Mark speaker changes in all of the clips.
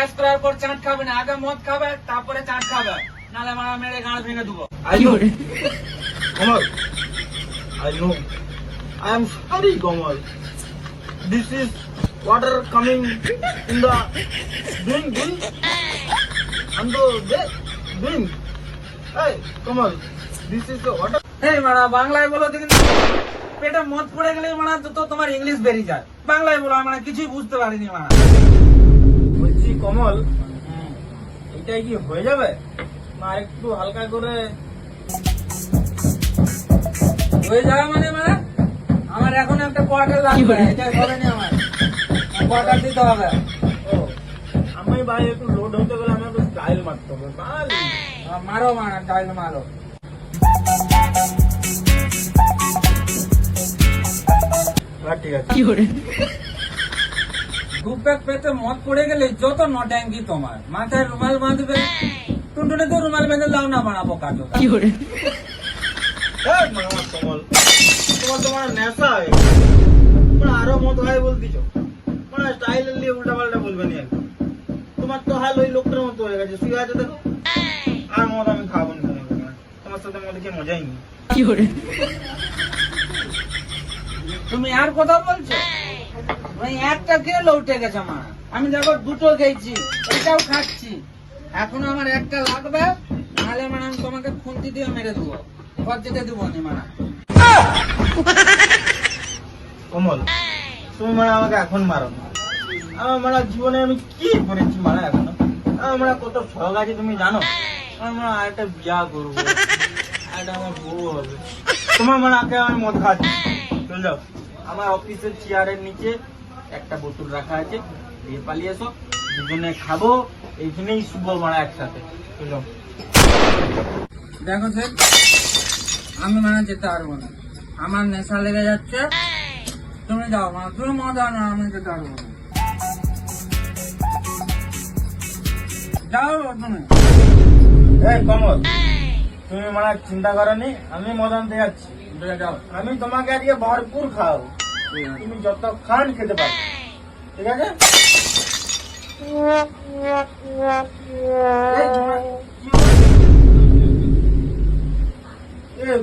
Speaker 1: Gas করার পর চাঁদ খাবে না আগে মদ খাবে তারপরে চাঁদ খাবে। নালে মারা মেরে গাঁড় ভেঙে দেবো। মানে বাংলায় বলো দেখি পেটে মদ পড়ে গেলে মানে তো তোমার ইংলিশ বেরিয়ে যায়। বাংলায় বলো মানে কিছুই বুঝতে পারিনি মানে
Speaker 2: বলছি কমল? এটাই কি হয়ে যাবে? না একটু হালকা করে
Speaker 1: হয়ে যাবে মানে মারা আমার এখন একটা কোয়ার্টার লাগবে। এটা হবে না আমার কোয়ার্টার দিতে হবে।
Speaker 2: ও আমি ভাই একটু লোড হতে গেলে আমি একটু স্টাইল মারতে হবে
Speaker 1: মারো মারা ডাইল মারো।
Speaker 2: ঠিক আছে।
Speaker 1: দু প্যাক পেতে মদ পড়ে গেলে যত নট্যাঙ্কি তোমার। মাথায় রুমাল বাঁধবে। টুনটুনে তো রুমাল বেঁধে লাও না বানাবো কাটো
Speaker 2: এই মামা কমল। তোমার তোমার নেশা হয়ে তোমরা আরও মত হয় বলতিছ। মানে স্টাইল নিয়ে উল্টা পাল্টা বলবে নি। তোমার তো হাল ওই লোকটার মতো হয়ে গেছে। শুয়ে আছে দেখো। আর মদ আমি খাব না তোমার সাথে। মদ খেয়ে মজাই নেই।
Speaker 1: তুমি আর কথা বলছো? একটা খেয়ে লৌটে গেছে আমার। আমি দেখো দুটো খেয়েছি, এটাও খাচ্ছি। এখন আমার একটা লাগবে মানে আমি তোমাকে দিয়ে মেরে দেবো। যেতে দেবো নি মানে
Speaker 2: কমল, তুমি মানে আমাকে এখন মারো আমার মানে জীবনে আমি কি করেছি মানে এখন? আমার কত শখ আছে তুমি জানো? আমার মানে আরেকটা বিয়া করব। একটা আমার বউ হবে। তোমার মানে আগে আমি মদ খাচ্ছি। চলে যাও। আমার অফিসের চেয়ারের নিচে একটা বোতল রাখা আছে, দিয়ে পালিয়ে এসো। দুজনে খাব, এইখানেই শুভ মারা একসাথে। চলে।
Speaker 1: দেখো স্যার আমি মানে যেতে পারব না। আমার নেশা লেগে যাচ্ছে। তুমি যাও মানে তুমি মজা না আমি যেতে পারব না। যাও তুমি।
Speaker 2: তুমি মানে চিন্তা করনি, আমি মদ আনতে যাচ্ছি। আমি তোমাকে আজকে ভরপুর খাওয়াবো। তুমি যত খান খেতে পারো। ঠিক আছে?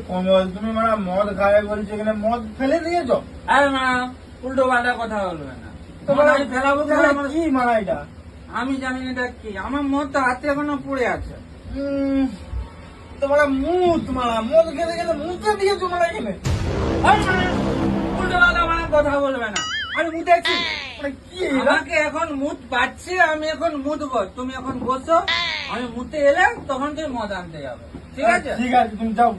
Speaker 2: হলো? তুমি মানে মদ খাবে বলছো এখানে মদ ফেলে দিয়েছ?
Speaker 1: আরে মা উল্টো পাল্টা কথা বলবে না।
Speaker 2: তোমার
Speaker 1: তোমার আমি ফেলাবো কেন?
Speaker 2: তোমার
Speaker 1: আমার-
Speaker 2: কি মারা এটা?
Speaker 1: আমি জানি এটা কি। আমার মত তো হাতে এখনও পড়ে আছে।
Speaker 2: তোমার মুখ মারা মদ খেতে খেতে মুখে দিয়েছ মারা এখানে?
Speaker 1: উল্টো পাল্টা কথা বলবে না আমি মুতেছি
Speaker 2: মানে কি?
Speaker 1: আমাকে এখন মুত পাচ্ছে আমি এখন মুতবো তুমি এখন বসো আমি মুতে এলে তখন তুমি মদ আনতে যাবে ঠিক আছে
Speaker 2: ঠিক আছে তুমি যাও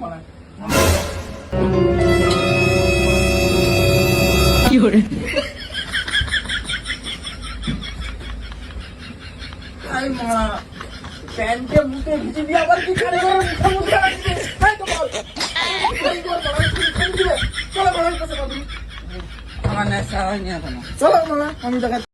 Speaker 2: আরে মা প্যান্টে মুখে ভিজে দিয়ে আবার কি করে করে মুখে মুখে আসছে চলো বড় কাছে
Speaker 1: আমার নেশা হয়নি এখনও
Speaker 2: চলো মারা আমি দেখা